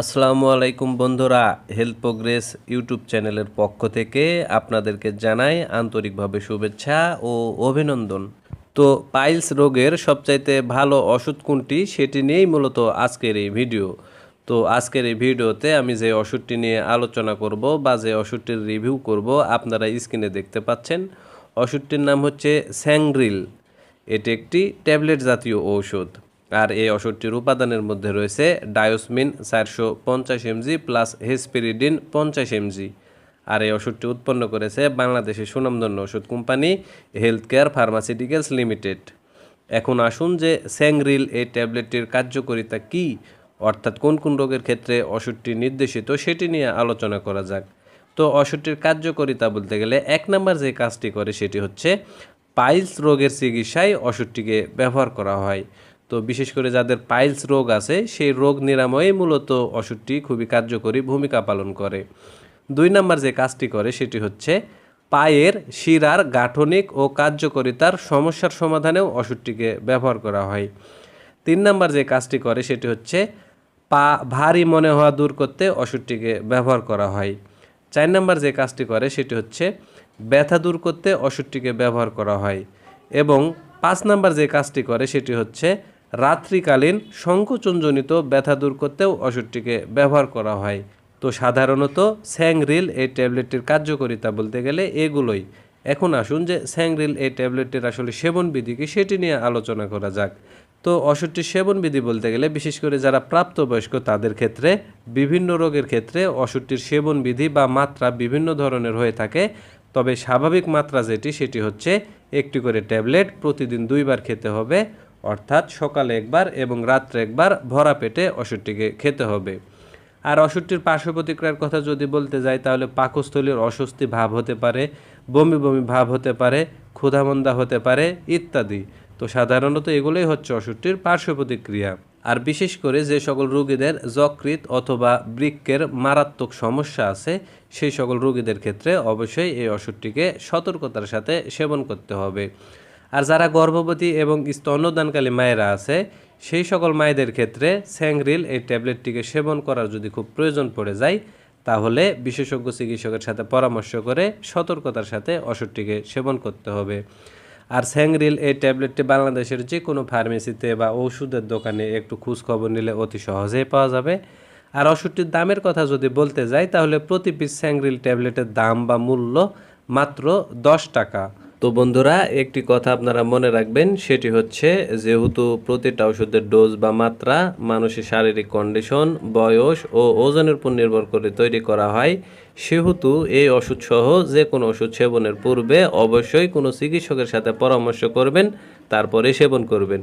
আসসালামু আলাইকুম বন্ধুরা হেলথ প্রোগ্রেস ইউটিউব চ্যানেলের পক্ষ থেকে আপনাদেরকে জানাই আন্তরিকভাবে শুভেচ্ছা ও অভিনন্দন। তো পাইলস রোগের সবচাইতে ভালো ওষুধ কোনটি সেটি নিয়েই মূলত আজকের এই ভিডিও। তো আজকের এই ভিডিওতে আমি যে ওষুধটি নিয়ে আলোচনা করব বা যে ওষুধটির রিভিউ করব আপনারা স্ক্রিনে দেখতে পাচ্ছেন, ওষুধটির নাম হচ্ছে স্যাংগ্রিল এটি একটি ট্যাবলেট জাতীয় ঔষধ। আর এই ওষুধটির উপাদানের মধ্যে রয়েছে ডায়োসমিন চারশো পঞ্চাশ এমজি প্লাস হেসপেরিডিন পঞ্চাশ এমজি। আর এই ওষুধটি উৎপন্ন করেছে বাংলাদেশের সুনামধন্য ওষুধ company health care pharmaceuticals limited. এখন আসুন যে স্যাংরিল এই ট্যাবলেটটির কার্যকারিতা কী, অর্থাৎ কোন কোন রোগের ক্ষেত্রে ওষুধটি নির্দেশিত সেটি নিয়ে আলোচনা করা যাক। তো ওষুধটির কার্যকারিতা বলতে গেলে এক নম্বর যে কাজটি করে সেটি হচ্ছে পাইলস রোগের চিকিৎসায় ওষুধটিকে ব্যবহার করা হয়। তো বিশেষ করে যাদের পাইলস রোগ আছে, সেই রোগ নিরাময়ে মূলত ওষুধটি খুবই কার্যকরী ভূমিকা পালন করে। দুই নম্বর যে কাজটি করে, সেটি হচ্ছে পায়ের শিরার গাঠনিক ও কার্যকরিতার সমস্যার সমাধানেও ওষুধটিকে ব্যবহার করা হয়। তিন নম্বর যে কাজটি করে, সেটি হচ্ছে পা ভারী মনে হওয়া দূর করতে ওষুধটিকে ব্যবহার করা হয়। চার নম্বর যে কাজটি করে, সেটি হচ্ছে ব্যথা দূর করতে ওষুধটিকে ব্যবহার করা হয়। এবং পাঁচ নম্বর যে কাজটি করে, সেটি হচ্ছে রাত্রিকালীন সংকোচনজনিত ব্যথা দূর করতেও ওষুধটিকে ব্যবহার করা হয়। তো সাধারণত স্যাংরিল এই ট্যাবলেটটির কার্যকারিতা বলতে গেলে এগুলোই। এখন আসুন যে স্যাংরিল এই ট্যাবলেটটির আসলে সেবনবিধি কি সেটি নিয়ে আলোচনা করা যাক। তো ওষুধটির সেবনবিধি বলতে গেলে বিশেষ করে যারা প্রাপ্তবয়স্ক তাদের ক্ষেত্রে বিভিন্ন রোগের ক্ষেত্রে ওষুধটির সেবনবিধি বা মাত্রা বিভিন্ন ধরনের হয়ে থাকে। তবে স্বাভাবিক মাত্রা যেটি সেটি হচ্ছে একটি করে ট্যাবলেট প্রতিদিন দুইবার খেতে হবে। অর্থাৎ সকালে একবার এবং রাত্রে একবার ভরা পেটে ওষুধটিকে খেতে হবে। আর ওষুধটির পার্শ্ব প্রতিক্রিয়ার কথা যদি বলতে যাই, তাহলে পাকস্থলীর অস্বস্তি ভাব হতে পারে, বমি বমি ভাব হতে পারে, ক্ষুধামন্দা হতে পারে, ইত্যাদি। তো সাধারণত এগুলোই হচ্ছে ওষুধটির পার্শ্ব প্রতিক্রিয়া আর বিশেষ করে যে সকল রোগীদের যকৃত অথবা বৃক্কের মারাত্মক সমস্যা আছে, সেই সকল রোগীদের ক্ষেত্রে অবশ্যই এই ওষুধটিকে সতর্কতার সাথে সেবন করতে হবে। আর যারা গর্ভবতী এবং স্তন্যদানকালী মায়েরা আছে, সেই সকল মায়েদের ক্ষেত্রে স্যাংরিল এই ট্যাবলেটটিকে সেবন করার যদি খুব প্রয়োজন পড়ে যায়, তাহলে বিশেষজ্ঞ চিকিৎসকের সাথে পরামর্শ করে সতর্কতার সাথে ওষুধটিকে সেবন করতে হবে। আর স্যাংরিল এই ট্যাবলেটটি বাংলাদেশের যে কোনো ফার্মেসিতে বা ওষুধের দোকানে একটু খোঁজ খবর নিলে অতি সহজেই পাওয়া যাবে। আর ওষুধটির দামের কথা যদি বলতে যাই, তাহলে প্রতি পিস স্যাংরিল ট্যাবলেটের দাম বা মূল্য মাত্র দশ টাকা। তো বন্ধুরা, একটি কথা আপনারা মনে রাখবেন, সেটি হচ্ছে যেহেতু প্রতিটা ওষুধের ডোজ বা মাত্রা মানুষের শারীরিক কন্ডিশন বয়স ও ওজনের উপর নির্ভর করে তৈরি করা হয়, সেহেতু এই ওষুধ সহ যে কোনো ওষুধ সেবনের পূর্বে অবশ্যই কোনো চিকিৎসকের সাথে পরামর্শ করবেন, তারপরে সেবন করবেন।